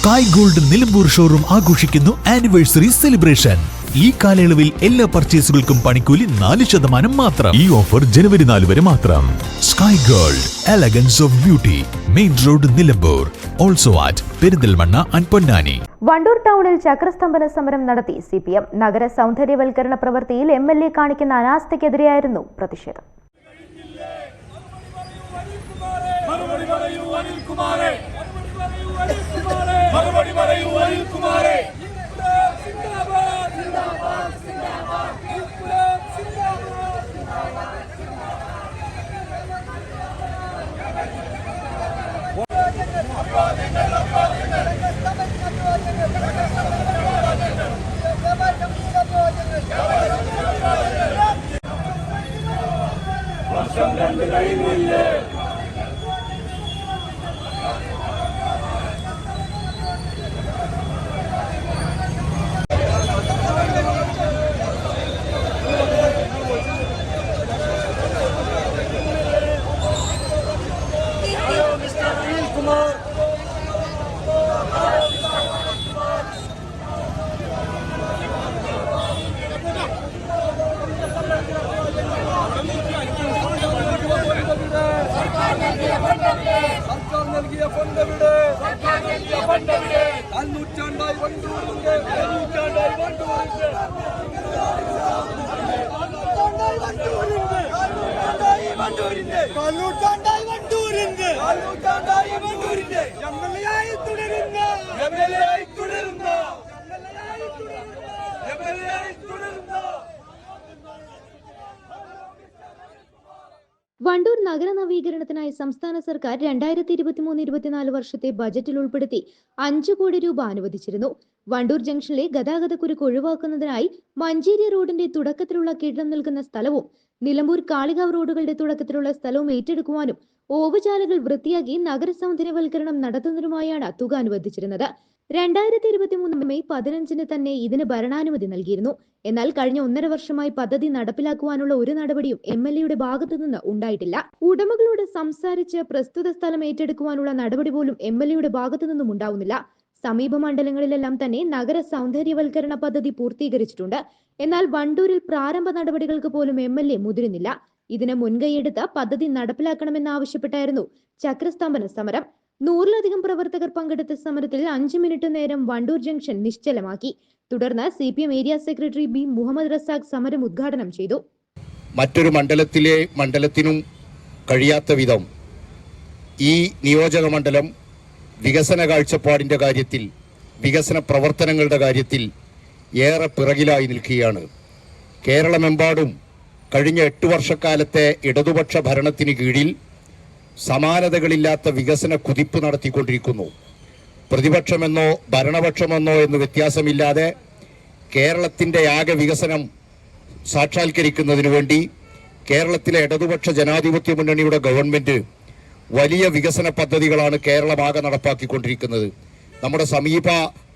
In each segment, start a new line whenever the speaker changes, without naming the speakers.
Sky gold Nilambur showroom ആഘോഷിക്കുന്നു anniversary celebration ഈ കാലയളവിൽ എല്ലാ പർച്ചേസുകൾക്കും പണിക്കൂലി നാല് ശതമാനം മാത്രം. ഈ ഓഫർ ജനുവരി നാല് വരെ മാത്രം. Sky Gold elegance of beauty main road Nilambur. Also at Perinthalmanna and Ponnani.
Wandoor ടൗണിൽ ചക്രസ്തംഭന സമരം നടത്തി സി പി എം. നഗര സൗന്ദര്യവൽക്കരണ പ്രവൃത്തിയിൽ എം എൽ എ കാണിക്കുന്ന അനാസ്ഥയ്ക്കെതിരെയായിരുന്നു പ്രതിഷേധം.
മറുപടി പറയൂ അനിൽകുമാറെ. മറുപടി പറയൂ അനിൽകുമാറെ. സിന്ദാബാദ് സിന്ദാബാദ് വർഷം ഇൻകുലാബ് സിന്ദാബാദ് വണ്ടൂരിന്റെ. നൂറ്റാണ്ടായി വണ്ടൂരിന്റെ. നൂറ്റാണ്ടായി വണ്ടൂരിന്റെ. നൂറ്റാണ്ടായി വണ്ടൂരിന്റെ എം എൽ എ ആയി തുടരുന്ന എം എൽ എ ആയി തുടരുന്ന എം എൽ എ ആയി തുടരുന്ന
വണ്ടൂർ നഗര നവീകരണത്തിനായി സംസ്ഥാന സർക്കാർ രണ്ടായിരത്തി ഇരുപത്തിമൂന്ന് ഇരുപത്തിനാല് വർഷത്തെ ബജറ്റിൽ ഉൾപ്പെടുത്തി അഞ്ചു കോടി രൂപ അനുവദിച്ചിരുന്നു. വണ്ടൂർ ജംഗ്ഷനിലെ ഗതാഗതക്കുരുക്ക് ഒഴിവാക്കുന്നതിനായി മഞ്ചേരി റോഡിന്റെ തുടക്കത്തിലുള്ള കെട്ടിടം നിൽക്കുന്ന സ്ഥലവും നിലമ്പൂർ കാളികാവ് റോഡുകളുടെ തുടക്കത്തിലുള്ള സ്ഥലവും ഏറ്റെടുക്കുവാനും ഓവുചാലുകൾ വൃത്തിയാക്കി നഗര സൗന്ദര്യവൽക്കരണം നടത്തുന്നതിനുമായാണ് തുക അനുവദിച്ചിരുന്നത്. രണ്ടായിരത്തി ഇരുപത്തി മൂന്ന് മെയ് പതിനഞ്ചിന് തന്നെ ഇതിന് ഭരണാനുമതി നൽകിയിരുന്നു. എന്നാൽ കഴിഞ്ഞ ഒന്നര വർഷമായി പദ്ധതി നടപ്പിലാക്കുവാനുള്ള ഒരു നടപടിയും എം എൽ എയുടെ ഭാഗത്തു നിന്ന് ഉണ്ടായിട്ടില്ല. ഉടമകളോട് സംസാരിച്ച് പ്രസ്തുത സ്ഥലം ഏറ്റെടുക്കുവാനുള്ള നടപടി പോലും എം എൽ എയുടെ ഭാഗത്തു നിന്നും ഉണ്ടാവുന്നില്ല. സമീപ മണ്ഡലങ്ങളിലെല്ലാം തന്നെ നഗര സൗന്ദര്യവൽക്കരണ പദ്ധതി പൂർത്തീകരിച്ചിട്ടുണ്ട്. എന്നാൽ വണ്ടൂരിൽ പ്രാരംഭ നടപടികൾക്ക് പോലും എം എൽ എ മുതിരുന്നില്ല. ഇതിന് മുൻകൈയെടുത്ത് പദ്ധതി നടപ്പിലാക്കണമെന്നാവശ്യപ്പെട്ടായിരുന്നു ചക്രസ്തംഭന സമരം. നൂറിലധികം പ്രവർത്തകർ പങ്കെടുത്ത സമരത്തിൽ അഞ്ചു മിനിറ്റ് നേരം വണ്ടൂർ ജംഗ്ഷൻ നിശ്ചലമാക്കി. തുടർന്ന് C P M area secretary B Muhammad Razak സമരം ഉദ്ഘാടനം ചെയ്തു.
മറ്റൊരു മണ്ഡലത്തിലെ മണ്ഡലത്തിനും കഴിയാത്ത വിധം ഈ നിയോജക മണ്ഡലം വികസന കാഴ്ചപ്പാടിന്റെ കാര്യത്തിൽ വികസന പ്രവർത്തനങ്ങളുടെ കാര്യത്തിൽ ഏറെ പിറകിലായി നിൽക്കുകയാണ്. കേരളമെമ്പാടും കഴിഞ്ഞ എട്ട് വർഷക്കാലത്തെ ഇടതുപക്ഷ ഭരണത്തിന് കീഴിൽ സമാനതകളില്ലാത്ത വികസന കുതിപ്പ് നടത്തിക്കൊണ്ടിരിക്കുന്നു. പ്രതിപക്ഷമെന്നോ ഭരണപക്ഷമെന്നോ എന്ന് വ്യത്യാസമില്ലാതെ കേരളത്തിന്റെ ആകെ വികസനം സാക്ഷാത്കരിക്കുന്നതിന് വേണ്ടി കേരളത്തിലെ ഇടതുപക്ഷ ജനാധിപത്യ മുന്നണിയുടെ ഗവൺമെന്റ് വലിയ വികസന പദ്ധതികളാണ് കേരളമാകെ നടപ്പാക്കിക്കൊണ്ടിരിക്കുന്നത്. നമ്മുടെ സമീപ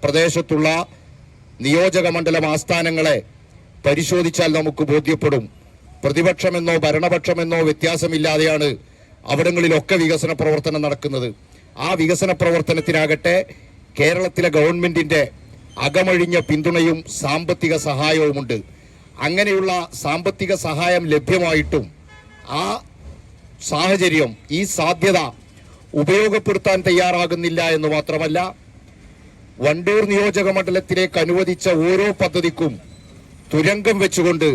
പ്രദേശത്തുള്ള നിയോജക മണ്ഡലം ആസ്ഥാനങ്ങളെ പരിശോധിച്ചാൽ നമുക്ക് ബോധ്യപ്പെടും. പ്രതിപക്ഷമെന്നോ ഭരണപക്ഷമെന്നോ വ്യത്യാസമില്ലാതെയാണ് അവിടങ്ങളിലൊക്കെ വികസന പ്രവർത്തനം നടക്കുന്നത്. ആ വികസന പ്രവർത്തനത്തിനാകട്ടെ കേരളത്തിലെ ഗവൺമെന്റിന്റെ അകമഴിഞ്ഞ പിന്തുണയും സാമ്പത്തിക സഹായവുമുണ്ട്. അങ്ങനെയുള്ള സാമ്പത്തിക സഹായം ലഭ്യമായിട്ടും ആ സാഹചര്യം ഈ സാധ്യത ഉപയോഗപ്പെടുത്താൻ തയ്യാറാകുന്നില്ല എന്ന് മാത്രമല്ല വണ്ടൂർ നിയോജക മണ്ഡലത്തിലേക്ക് അനുവദിച്ച ഓരോ പദ്ധതിക്കും തുരങ്കം വെച്ചുകൊണ്ട്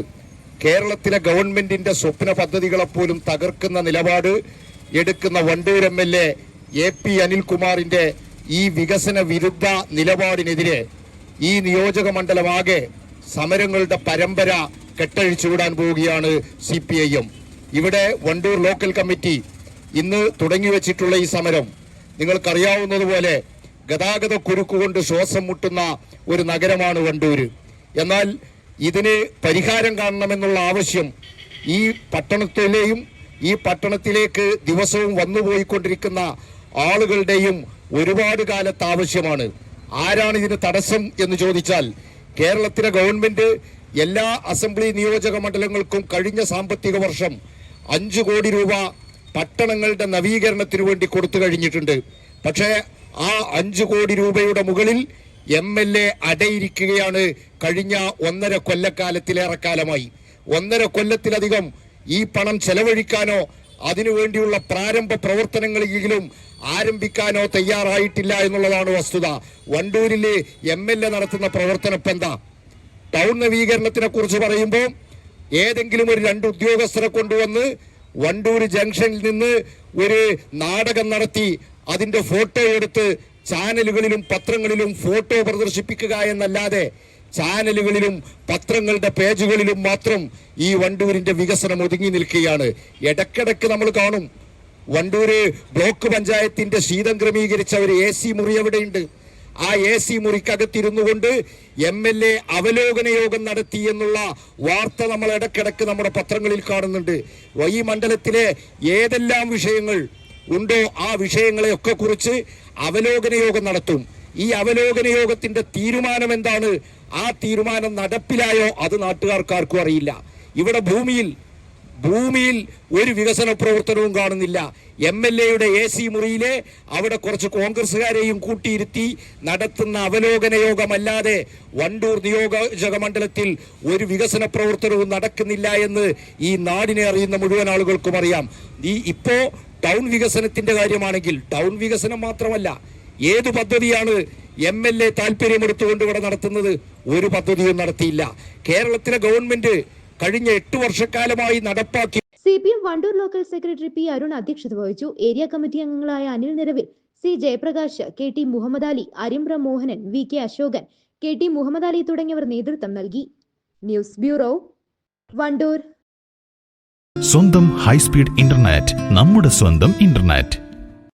കേരളത്തിലെ ഗവൺമെന്റിന്റെ സ്വപ്ന പദ്ധതികളെപ്പോലും തകർക്കുന്ന നിലപാട് എടുക്കുന്ന Wandoor M L A A P അനിൽകുമാറിന്റെ ഈ വികസന വിരുദ്ധ നിലപാടിനെതിരെ ഈ നിയോജക മണ്ഡലമാകെ സമരങ്ങളുടെ പരമ്പര കെട്ടഴിച്ചുവിടാൻ പോവുകയാണ് സി പി ഐ എം. ഇവിടെ വണ്ടൂർ ലോക്കൽ കമ്മിറ്റി ഇന്ന് തുടങ്ങി വെച്ചിട്ടുള്ള ഈ സമരം. നിങ്ങൾക്കറിയാവുന്നതുപോലെ ഗതാഗത കുരുക്കുകൊണ്ട് ശ്വാസം മുട്ടുന്ന ഒരു നഗരമാണ് വണ്ടൂര്. എന്നാൽ ഇതിന് പരിഹാരം കാണണമെന്നുള്ള ആവശ്യം ഈ പട്ടണത്തിലെയും ഈ പട്ടണത്തിലേക്ക് ദിവസവും വന്നുപോയിക്കൊണ്ടിരിക്കുന്ന ആളുകളുടെയും ഒരുപാട് കാലത്ത് ആവശ്യമാണ്. ആരാണ് ഇതിന് തടസ്സം എന്ന് ചോദിച്ചാൽ കേരളത്തിലെ ഗവൺമെന്റ് എല്ലാ അസംബ്ലി നിയോജക മണ്ഡലങ്ങൾക്കും കഴിഞ്ഞ സാമ്പത്തിക വർഷം അഞ്ചു കോടി രൂപ പട്ടണങ്ങളുടെ നവീകരണത്തിനു വേണ്ടി കൊടുത്തു കഴിഞ്ഞിട്ടുണ്ട്. പക്ഷേ ആ അഞ്ച് കോടി രൂപയുടെ മുകളിൽ എം എൽ എ അടയിരിക്കുകയാണ് കഴിഞ്ഞ ഒന്നര കൊല്ലക്കാലത്തിലേറെക്കാലമായി. ഒന്നര കൊല്ലത്തിലധികം ഈ പണം ചെലവഴിക്കാനോ അതിനുവേണ്ടിയുള്ള പ്രാരംഭ പ്രവർത്തനങ്ങളെങ്കിലും ആരംഭിക്കാനോ തയ്യാറായിട്ടില്ല എന്നുള്ളതാണ് വസ്തുത. വണ്ടൂരിലെ എം എൽ എ നടത്തുന്ന പ്രവർത്തനം എന്താ? ടൗൺ നവീകരണത്തിനെ കുറിച്ച് പറയുമ്പോൾ ഏതെങ്കിലും ഒരു രണ്ട് ഉദ്യോഗസ്ഥരെ കൊണ്ടുവന്ന് വണ്ടൂർ ജംഗ്ഷനിൽ നിന്ന് ഒരു നാടകം നടത്തി അതിന്റെ ഫോട്ടോ എടുത്ത് ചാനലുകളിലും പത്രങ്ങളിലും ഫോട്ടോ പ്രദർശിപ്പിക്കുക എന്നല്ലാതെ ചാനലുകളിലും പത്രങ്ങളുടെ പേജുകളിലും മാത്രം ഈ വണ്ടൂരിന്റെ വികസനം ഒതുങ്ങി നിൽക്കുകയാണ്. ഇടക്കിടക്ക് നമ്മൾ കാണും. വണ്ടൂര് ബ്ലോക്ക് പഞ്ചായത്തിന്റെ ശീതം ക്രമീകരിച്ച ഒരു എ സി മുറി എവിടെയുണ്ട്? ആ എ സി മുറിക്കകത്തിരുന്നു കൊണ്ട് എം എൽ എ അവലോകന യോഗം നടത്തി എന്നുള്ള വാർത്ത നമ്മൾ ഇടക്കിടക്ക് നമ്മുടെ പത്രങ്ങളിൽ കാണുന്നുണ്ട്. ഈ മണ്ഡലത്തിലെ ഏതെല്ലാം വിഷയങ്ങൾ ഉണ്ടോ ആ വിഷയങ്ങളെയൊക്കെ കുറിച്ച് അവലോകന യോഗം നടത്തും. ഈ അവലോകന യോഗത്തിന്റെ തീരുമാനം എന്താണ്? ആ തീരുമാനം നടപ്പിലായോ അത് നാട്ടുകാർക്കാർക്കും അറിയില്ല. ഇവിടെ ഭൂമിയിൽ ഭൂമിയിൽ ഒരു വികസന പ്രവർത്തനവും കാണുന്നില്ല. എം എൽ എയുടെ എ സി മുറിയിലെ അവിടെ കുറച്ച് കോൺഗ്രസ്സുകാരെയും കൂട്ടിയിരുത്തി നടത്തുന്ന അവലോകന യോഗമല്ലാതെ വണ്ടൂർ നിയോജക മണ്ഡലത്തിൽ ഒരു വികസന പ്രവർത്തനവും നടക്കുന്നില്ല എന്ന് ഈ നാടിനെ അറിയുന്ന മുഴുവൻ ആളുകൾക്കും അറിയാം. ഈ ഇപ്പോ ടൗൺ വികസനത്തിന്റെ കാര്യമാണെങ്കിൽ ടൗൺ വികസനം മാത്രമല്ല ഏത് പദ്ധതിയാണ് എം എൽ എ താല്പര്യമെടുത്തുകൊണ്ട് ഇവിടെ നടത്തുന്നത്? ഒരു പദ്ധതിയും നടത്തിയില്ല. കേരളത്തിലെ ഗവൺമെന്റ് കഴിഞ്ഞ എട്ട് വർഷക്കാലമായി നടപ്പാക്കി
C P M Wandoor local secretary P Arun അധ്യക്ഷത വഹിച്ചു. ഏരിയ കമ്മിറ്റി അംഗങ്ങളായ Anil Niravil C Jayaprakash K T Muhammad Ali Arimra Mohanan V K Ashokan K T Muhammad Ali തുടങ്ങിയവർ നേതൃത്വം നൽകി. News bureau Wandoor.
സ്വന്തം ഹൈസ്പീഡ് ഇന്റർനെറ്റ് നമ്മുടെ സ്വന്തം internet.